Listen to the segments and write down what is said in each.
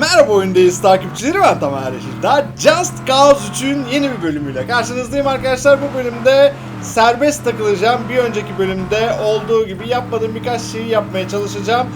Merhaba oyundayız takipçileri ben Tamer Daha Just Cause 3'ün yeni bir bölümüyle karşınızdayım arkadaşlar. Bu bölümde serbest takılacağım. Bir önceki bölümde olduğu gibi yapmadığım birkaç şeyi yapmaya çalışacağım.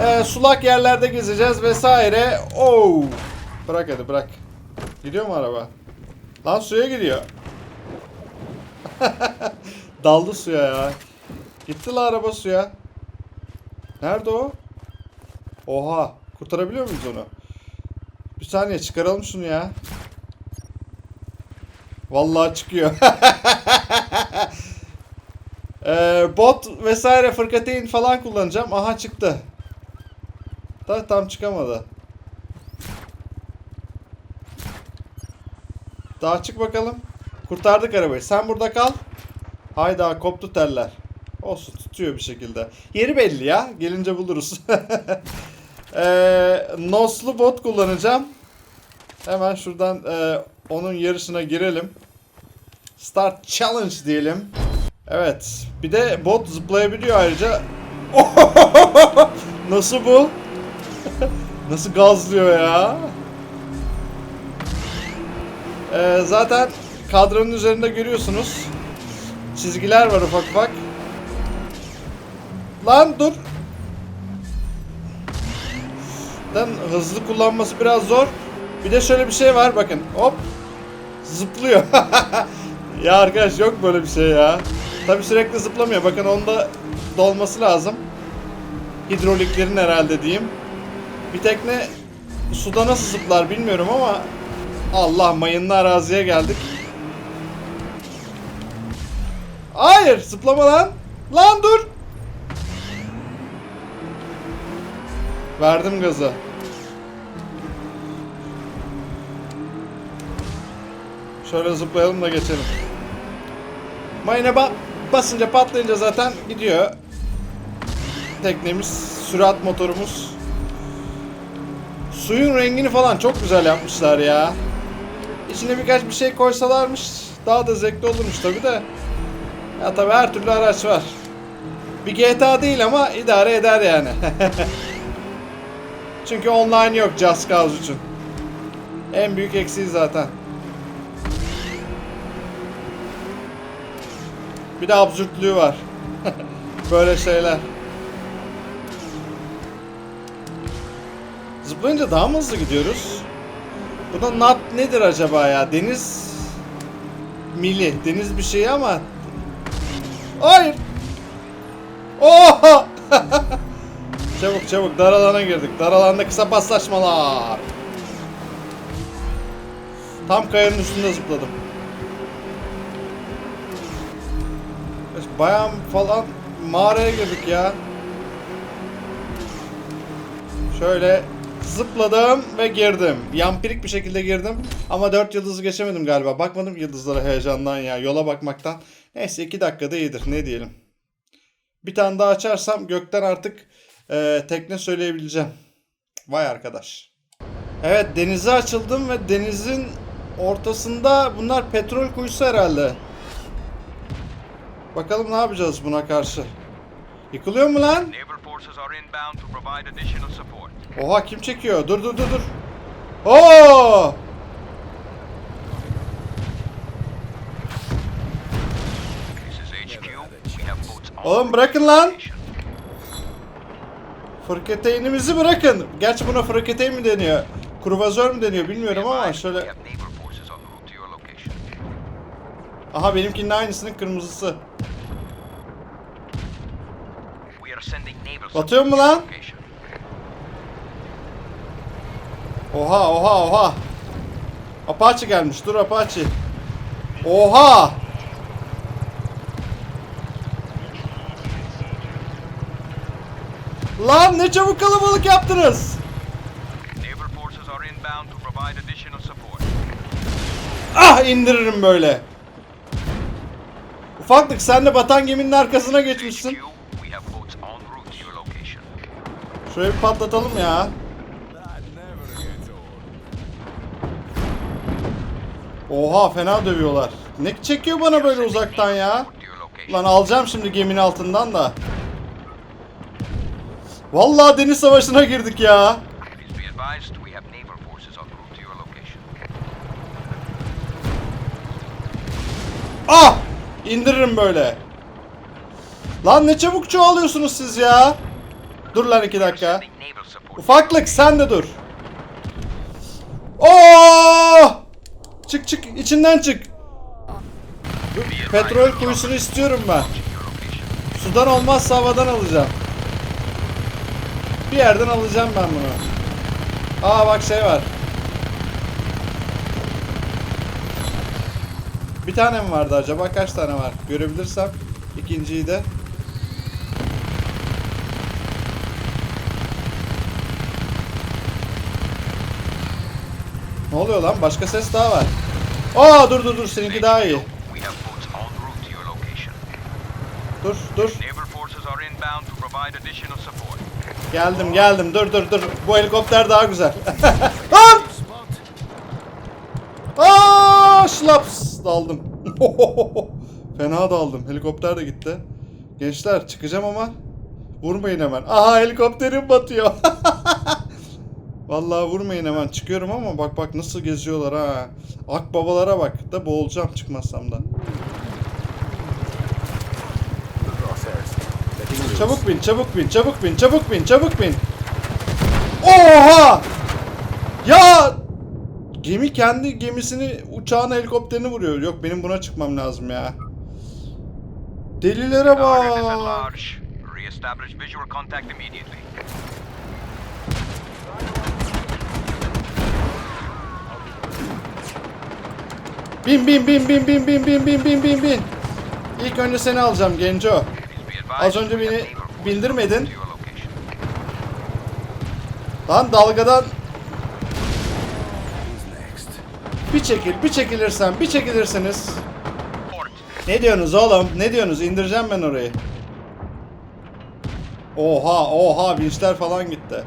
Ee, sulak yerlerde gezeceğiz vesaire. Oo. Bırak hadi bırak. Gidiyor mu araba? Lan suya gidiyor. Daldı suya ya. Gitti la araba suya. Nerede o? Oha. Kurtarabiliyor muyuz onu? Bir saniye çıkaralım şunu ya. Vallahi çıkıyor. ee, bot vesaire fırkateyn falan kullanacağım. Aha çıktı. Da tam çıkamadı. Daha çık bakalım. Kurtardık arabayı. Sen burada kal. Hayda koptu teller. Olsun tutuyor bir şekilde. Yeri belli ya. Gelince buluruz. Ee, Noslu bot kullanacağım. Hemen şuradan e, onun yarışına girelim. Start challenge diyelim. Evet. Bir de bot zıplayabiliyor ayrıca. Nasıl bu? Nasıl gazlıyor ya? Ee, zaten kadranın üzerinde görüyorsunuz. Çizgiler var ufak ufak. Lan dur. Dan hızlı kullanması biraz zor. Bir de şöyle bir şey var bakın. Hop. Zıplıyor. ya arkadaş yok böyle bir şey ya. Tabi sürekli zıplamıyor. Bakın onda dolması lazım. Hidroliklerin herhalde diyeyim. Bir tekne suda nasıl zıplar bilmiyorum ama Allah mayınlı araziye geldik. Hayır zıplama lan. Lan dur. Verdim gazı. Şöyle zıplayalım da geçelim. Mayına ba basınca patlayınca zaten gidiyor. Teknemiz, sürat motorumuz. Suyun rengini falan çok güzel yapmışlar ya. İçine birkaç bir şey koysalarmış daha da zevkli olurmuş tabi de. Ya tabi her türlü araç var. Bir GTA değil ama idare eder yani. Çünkü online yok Just Cause için. En büyük eksiği zaten. Bir de absürtlüğü var. Böyle şeyler. Zıplayınca daha mı hızlı gidiyoruz? Buna nat nedir acaba ya? Deniz mili. Deniz bir şey ama Hayır. Oha! Çabuk çabuk dar alana girdik. Dar alanda kısa paslaşmalar. Tam kayanın üstünde zıpladım. Bayağı falan mağaraya girdik ya. Şöyle zıpladım ve girdim. Yampirik bir şekilde girdim. Ama 4 yıldızı geçemedim galiba. Bakmadım yıldızlara heyecandan ya. Yola bakmaktan. Neyse 2 dakikada iyidir. Ne diyelim. Bir tane daha açarsam gökten artık e, tekne söyleyebileceğim. Vay arkadaş. Evet denize açıldım ve denizin ortasında bunlar petrol kuyusu herhalde. Bakalım ne yapacağız buna karşı. Yıkılıyor mu lan? Oha kim çekiyor? Dur dur dur dur. Oo! Oğlum bırakın lan. Location. Fırkateynimizi bırakın. Gerçi buna fırkateyn mi deniyor? Kruvazör mü deniyor bilmiyorum ama şöyle... Aha benimkinin aynısının kırmızısı. Batıyor mu lan? Oha oha oha. Apache gelmiş. Dur Apache. Oha! Lan ne çabuk kalabalık yaptınız. Ah indiririm böyle. Ufaklık sen de batan geminin arkasına geçmişsin. Şöyle bir patlatalım ya. Oha fena dövüyorlar. Ne çekiyor bana böyle uzaktan ya? Lan alacağım şimdi geminin altından da. Vallahi deniz savaşına girdik ya. Ah! İndiririm böyle. Lan ne çabuk çoğalıyorsunuz siz ya. Dur lan iki dakika. Ufaklık sen de dur. Oo! Çık çık içinden çık. Petrol kuyusunu istiyorum ben. Sudan olmazsa havadan alacağım. Bir yerden alacağım ben bunu. Aa bak şey var. Bir tane mi vardı acaba? Kaç tane var? Görebilirsem ikinciyi de. Ne oluyor lan? Başka ses daha var. Aa dur dur dur seninki daha iyi. Dur dur. Geldim geldim dur dur dur. Bu helikopter daha güzel. Lan! Aa, şlaps daldım. Fena daldım. Helikopter de gitti. Gençler çıkacağım ama vurmayın hemen. Aha helikopterim batıyor. Vallahi vurmayın hemen. Çıkıyorum ama bak bak nasıl geziyorlar ha. Akbabalara bak. Da boğulacağım çıkmazsam da. Çabuk bin, çabuk bin, çabuk bin, çabuk bin, çabuk bin. Oha! Ya! Gemi kendi gemisini, uçağın helikopterini vuruyor. Yok benim buna çıkmam lazım ya. Delilere bak. Bin bin bin bin bin bin bin bin bin bin bin. İlk önce seni alacağım Genco. Az önce beni bildirmedin. Lan dalgadan bir çekil, bir çekilirsen, bir çekilirseniz. Port. Ne diyorsunuz oğlum? Ne diyorsunuz? İndireceğim ben orayı. Oha, oha vinçler falan gitti.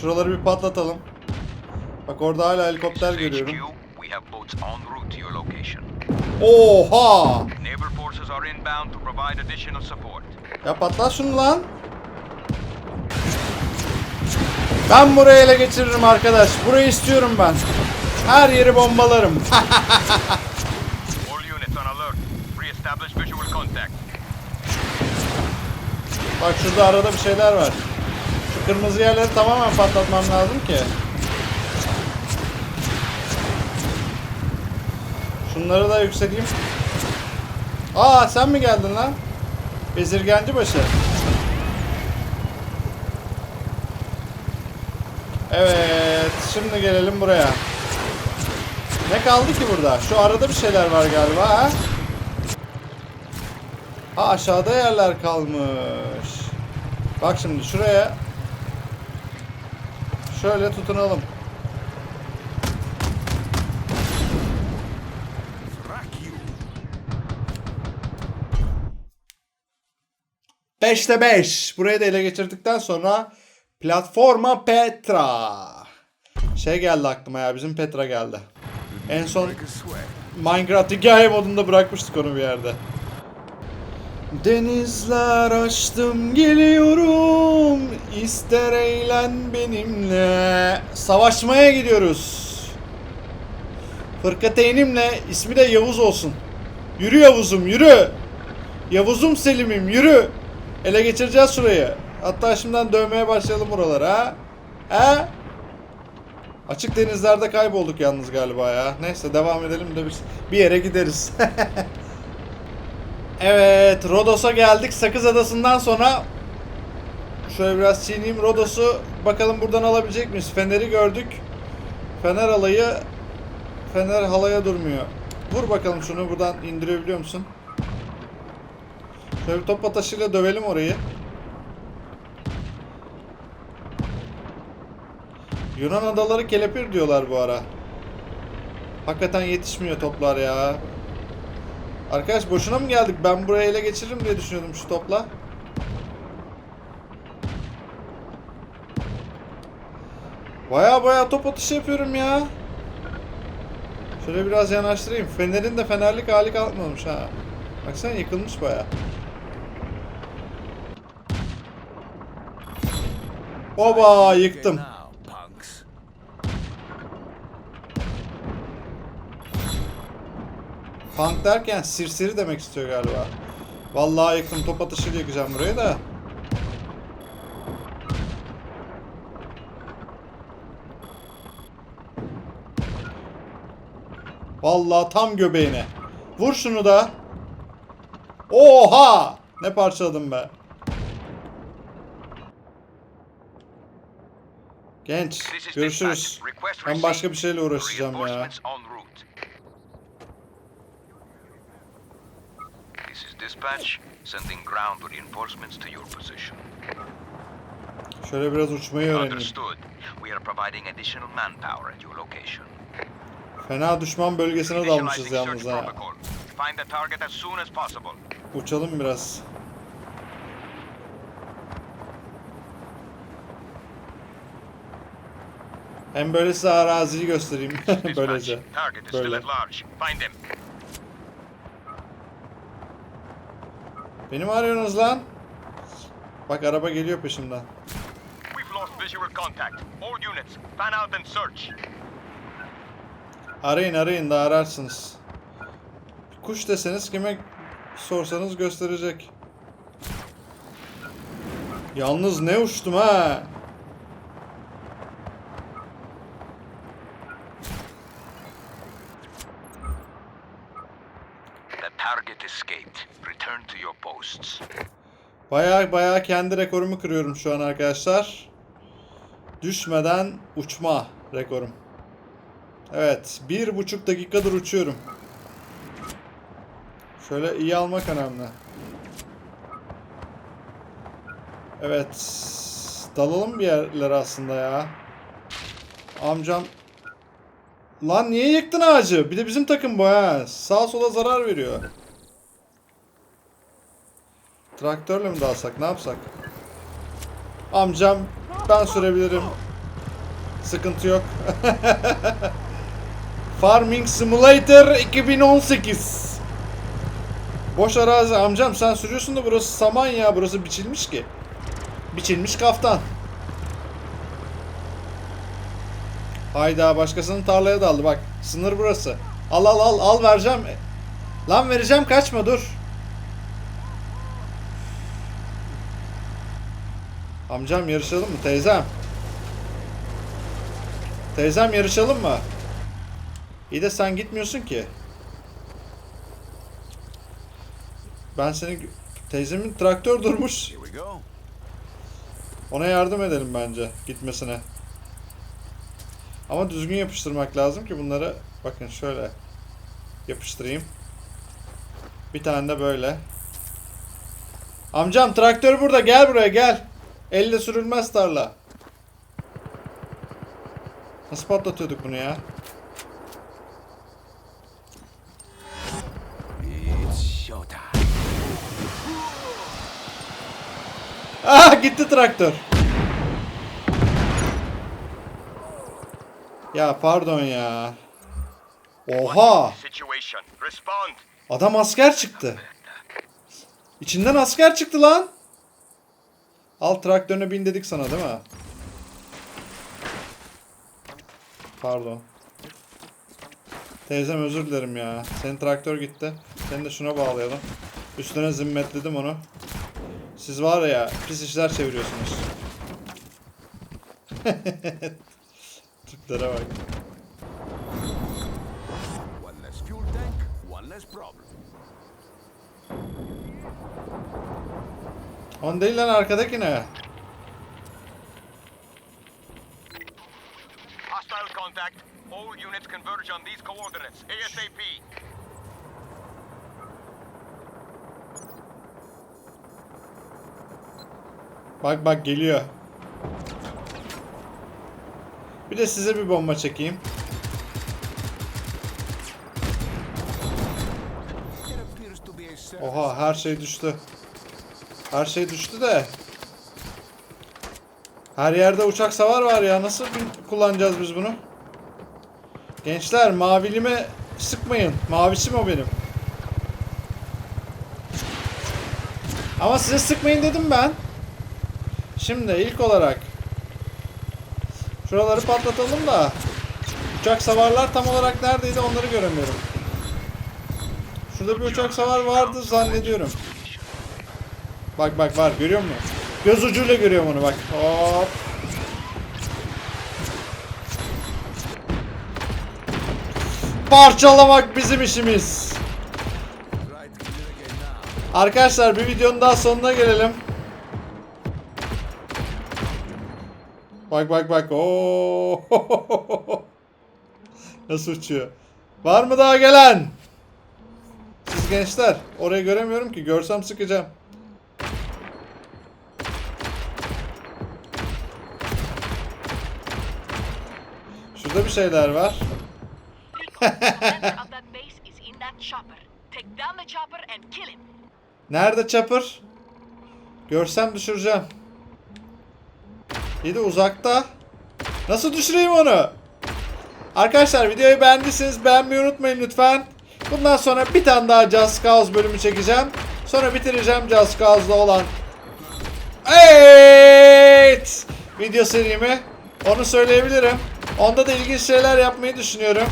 Şuraları bir patlatalım. Bak orada hala helikopter görüyorum. Oha! Naval forces are inbound to provide additional support. Ya patlat şunu lan. Ben burayı ele geçiririm arkadaş. Burayı istiyorum ben. Her yeri bombalarım. Bak şurada arada bir şeyler var. Şu kırmızı yerleri tamamen patlatmam lazım ki. Şunları da yükseleyim. Aa sen mi geldin lan? Bezirgenci başı. Evet, şimdi gelelim buraya. Ne kaldı ki burada? Şu arada bir şeyler var galiba ha? Ha aşağıda yerler kalmış. Bak şimdi şuraya şöyle tutunalım. Beşte 5. Burayı da ele geçirdikten sonra platforma Petra. Şey geldi aklıma ya bizim Petra geldi. En son Minecraft hikaye modunda bırakmıştık onu bir yerde. Denizler açtım geliyorum ister eğlen benimle Savaşmaya gidiyoruz Fırkateynimle ismi de Yavuz olsun Yürü Yavuz'um yürü Yavuz'um Selim'im yürü Ele geçireceğiz şurayı Hatta şimdiden dövmeye başlayalım buraları ha Ha Açık denizlerde kaybolduk yalnız galiba ya Neyse devam edelim de biz bir yere gideriz Evet, Rodos'a geldik. Sakız Adası'ndan sonra şöyle biraz çiğneyim Rodos'u. Bakalım buradan alabilecek miyiz? Fener'i gördük. Fener alayı Fener halaya durmuyor. Vur bakalım şunu buradan indirebiliyor musun? Şöyle bir top ataşıyla dövelim orayı. Yunan adaları kelepir diyorlar bu ara. Hakikaten yetişmiyor toplar ya. Arkadaş boşuna mı geldik? Ben buraya ele geçiririm diye düşünüyordum şu topla. Baya baya top atışı yapıyorum ya. Şöyle biraz yanaştırayım. Fener'in de fenerlik hali kalmamış ha. Baksana yıkılmış baya. Oba yıktım. Punk derken sirseri demek istiyor galiba. Vallahi yıktım top atışıyla yakacağım burayı da. Vallahi tam göbeğine. Vur şunu da. Oha! Ne parçaladım be. Genç, görüşürüz. Ben başka bir şeyle uğraşacağım ya. Şöyle biraz uçmayı öğreneyim. Fena düşman bölgesine dalmışız yalnız ha. protocol. Find Hem böyle size araziyi göstereyim. Böylece. Böyle. Beni mi arıyorsunuz lan? Bak araba geliyor peşimden. Arayın arayın da ararsınız. Kuş deseniz kime sorsanız gösterecek. Yalnız ne uçtum ha. Target escaped. Return to your posts. Baya baya kendi rekorumu kırıyorum şu an arkadaşlar. Düşmeden uçma rekorum. Evet. Bir buçuk dakikadır uçuyorum. Şöyle iyi almak önemli. Evet. Dalalım bir yerlere aslında ya. Amcam. Lan niye yıktın ağacı? Bir de bizim takım bu ha. Sağa sola zarar veriyor. Traktörle mi dalsak? Ne yapsak? Amcam ben sürebilirim. Sıkıntı yok. Farming Simulator 2018. Boş arazi amcam sen sürüyorsun da burası saman ya burası biçilmiş ki. Biçilmiş kaftan. Hayda başkasının tarlaya daldı bak. Sınır burası. Al al al al vereceğim. Lan vereceğim kaçma dur. Amcam yarışalım mı teyzem? Teyzem yarışalım mı? İyi de sen gitmiyorsun ki. Ben seni teyzemin traktör durmuş. Ona yardım edelim bence gitmesine. Ama düzgün yapıştırmak lazım ki bunları bakın şöyle yapıştırayım. Bir tane de böyle. Amcam traktör burada gel buraya gel. Elle sürülmez tarla. Nasıl patlatıyorduk bunu ya? Ah gitti traktör. Ya pardon ya. Oha. Adam asker çıktı. İçinden asker çıktı lan. Al traktörüne bin dedik sana değil mi? Pardon. Teyzem özür dilerim ya. Senin traktör gitti. Seni de şuna bağlayalım. Üstüne zimmetledim onu. Siz var ya pis işler çeviriyorsunuz. Tiplere bak. One less fuel tank, one less problem. On değil lan arkadaki ne? Hostile contact. All units converge on these coordinates. ASAP. Bak bak geliyor. Bir de size bir bomba çekeyim. Oha her şey düştü. Her şey düştü de. Her yerde uçak savar var ya. Nasıl kullanacağız biz bunu? Gençler mavilime sıkmayın. Mavisim o benim. Ama size sıkmayın dedim ben. Şimdi ilk olarak Şuraları patlatalım da. Uçak savarlar tam olarak neredeydi onları göremiyorum. Şurada bir uçak savar vardı zannediyorum. Bak bak var görüyor musun? Göz ucuyla görüyorum onu bak. Hop. Parçalamak bizim işimiz. Arkadaşlar bir videonun daha sonuna gelelim. Bak bak bak. Oo. Nasıl uçuyor? Var mı daha gelen? Siz gençler. Orayı göremiyorum ki. Görsem sıkacağım. Şurada bir şeyler var. Nerede Chopper? Görsem düşüreceğim. De uzakta. Nasıl düşüreyim onu? Arkadaşlar videoyu beğendiyseniz beğenmeyi unutmayın lütfen. Bundan sonra bir tane daha Just Cause bölümü çekeceğim. Sonra bitireceğim Just Cause'da olan Evet! Video serimi. Onu söyleyebilirim. Onda da ilginç şeyler yapmayı düşünüyorum.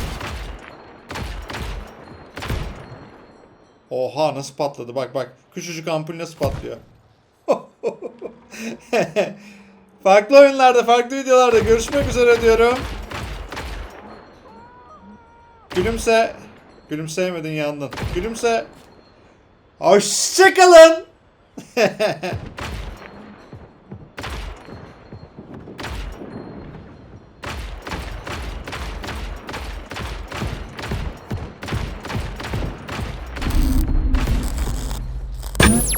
Oha nasıl patladı bak bak. Küçücük ampul nasıl patlıyor. farklı oyunlarda, farklı videolarda görüşmek üzere diyorum. Gülümse. Gülümseyemedin yandın. Gülümse. Hoşçakalın.